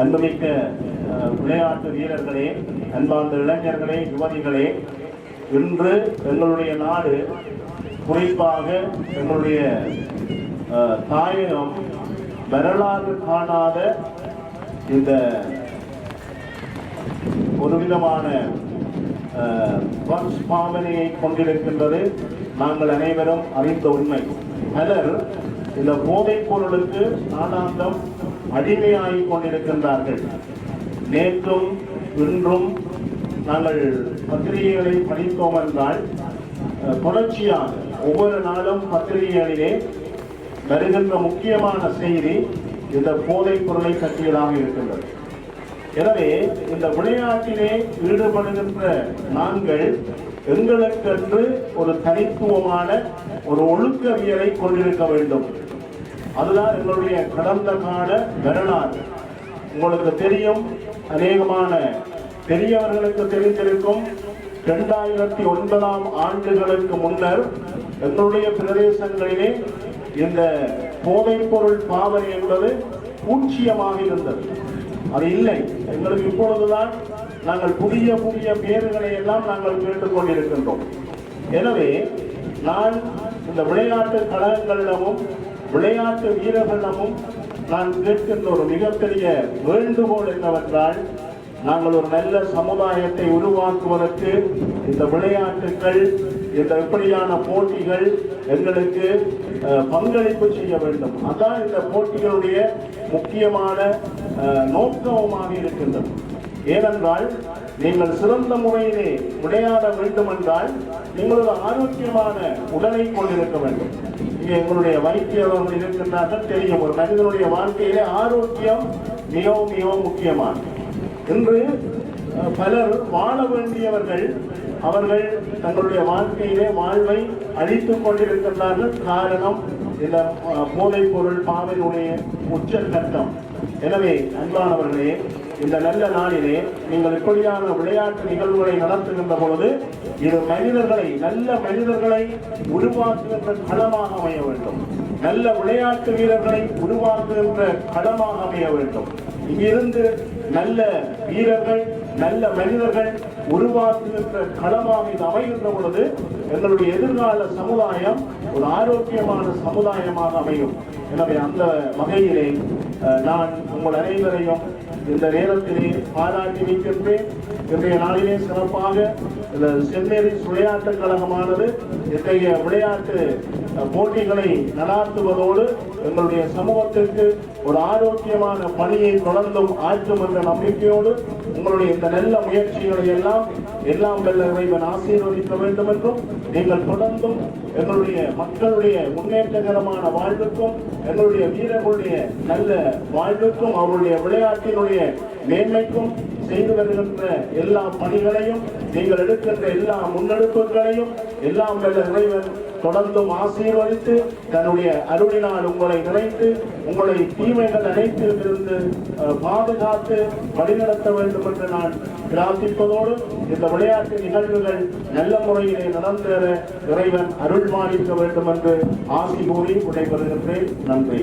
அன்புமிக்க விளையாட்டு வீரர்களே அன்பார்ந்த இளைஞர்களே யுவதிகளே இன்று எங்களுடைய நாடு குறிப்பாக எங்களுடைய தாயகம் வரலாறு காணாத இந்த ஒரு விதமான பாவனையை கொண்டிருக்கின்றது. நாங்கள் அனைவரும் அறிந்த உண்மை. பலர் இந்த போதைப் பொருளுக்கு நாளாந்தம் அடிமையாகிக் கொண்டிருக்கின்றார்கள். நேற்றும் இன்றும் நாங்கள் பத்திரிகைகளை படித்தோம் என்றால் தொடர்ச்சியாக ஒவ்வொரு நாளும் பத்திரிகைகளிலே வருகின்ற முக்கியமான செய்தி இந்த போதைப் பொருளை பற்றியதாக இருக்கின்றது. எனவே இந்த விளையாட்டிலே ஈடுபடுகின்ற நாங்கள் எங்களுக்கென்று ஒரு தனித்துவமான ஒரு ஒழுக்கவியலை கொண்டிருக்க வேண்டும். அதுதான் எங்களுடைய கடந்த கால வரலாறு. உங்களுக்கு தெரியும் அநேகமான பெரியவர்களுக்கு தெரிந்திருக்கும் இரண்டாயிரத்தி ஒன்பதாம் ஆண்டுகளுக்கு முன்னர் எங்களுடைய பிரதேசங்களிலே இந்த போதைப்பொருள் பாவனை என்பது பூச்சியமாக இருந்தது. அது இல்லை. எங்களுக்கு இப்பொழுதுதான் நாங்கள் புதிய புதிய பேர்களை எல்லாம் நாங்கள் கேட்டுக் கொண்டிருக்கின்றோம். எனவே நான் இந்த விளையாட்டு கழகங்களிடமும் விளையாட்டு வீரர்களிடமும் நான் கேட்கின்ற ஒரு மிகப்பெரிய வேண்டுகோள் என்னவென்றால் நாங்கள் ஒரு நல்ல சமுதாயத்தை உருவாக்குவதற்கு இந்த விளையாட்டுகள் இந்த இப்படியான போட்டிகள் எங்களுக்கு பங்களிப்பு செய்ய வேண்டும். அதான் இந்த போட்டிகளுடைய முக்கியமான நோக்கமாக இருக்கின்றது. ஏனென்றால் நீங்கள் சிறந்த முறையிலே விளையாட வேண்டும் என்றால் நீங்கள் ஒரு ஆரோக்கியமான உடலை கொண்டிருக்க வேண்டும். இங்கே எங்களுடைய வைத்தியர்கள் இருக்கின்றார்கள் தெரியும். ஒரு மனிதனுடைய வாழ்க்கையிலே ஆரோக்கியம் மிகவும் மிகவும் முக்கியமானது. இன்று பலர் வாழ வேண்டியவர்கள் அவர்கள் தங்களுடைய வாழ்க்கையிலே வாழ்வை அழித்துக் கொண்டிருக்கின்றார்கள். காரணம் இந்த போதைப் பொருள் பாவையினுடைய உச்சகட்டம் எனவே அன்பானவர்களே இந்த நல்ல நாளிலே நீங்கள் இப்படியான விளையாட்டு நிகழ்வுகளை நடத்துகின்ற பொழுது இது மனிதர்களை நல்ல மனிதர்களை உருவாக்குகின்ற களமாக அமைய வேண்டும். நல்ல விளையாட்டு வீரர்களை உருவாக்குகின்ற களமாக அமைய வேண்டும். இங்கிருந்து நல்ல வீரர்கள் நல்ல மனிதர்கள் உருவாக்குகின்ற களமாக இது அமைகின்ற பொழுது எங்களுடைய எதிர்கால சமுதாயம் ஒரு ஆரோக்கியமான சமுதாயமாக அமையும். எனவே அந்த வகையிலே நான் உங்கள் அனைவரையும் இந்த நேரத்திலே பாராட்டி நிற்கின்றேன் இன்றைய நாளிலே சிறப்பாக இந்த சென்ட் விளையாட்டுக் கழகமானது இத்தகைய விளையாட்டு போட்டிகளை நடாத்துவதோடு எங்களுடைய சமூகத்திற்கு ஒரு ஆரோக்கியமான பணியை தொடர்ந்தும் ஆற்றும் என்ற நம்பிக்கையோடு உங்களுடைய இந்த நல்ல முயற்சிகளை எல்லாம் எல்லாம் வல்ல இறைவன் ஆசீர்வதிக்க வேண்டும் என்றும் நீங்கள் தொடர்ந்தும் எங்களுடைய மக்களுடைய முன்னேற்றகரமான வாழ்வுக்கும் எங்களுடைய வீரர்களுடைய நல்ல வாழ்வுக்கும் அவருடைய விளையாட்டினுடைய மேன்மைக்கும் செய்து வருகின்ற எல்லா பணிகளையும் நீங்கள் எடுக்கின்ற எல்லா முன்னெடுப்புகளையும் எல்லாம் வல்ல இறைவன் தொடர்ந்தும் ஆசீர்வதித்து தன்னுடைய அருளினால் உங்களை நினைத்து உங்களை தீமைகள் அனைத்திலிருந்து அஹ், பாதுகாத்து வழிநடத்த வேண்டும் என்று நான் பிரார்த்திப்பதோடு இந்த விளையாட்டு நிகழ்வுகள் நல்ல முறையிலே நடந்தேற இறைவன் அருள் மாளிக்க வேண்டும் என்று ஆசி கூறி விடைபெறுகின்றேன். நன்றி.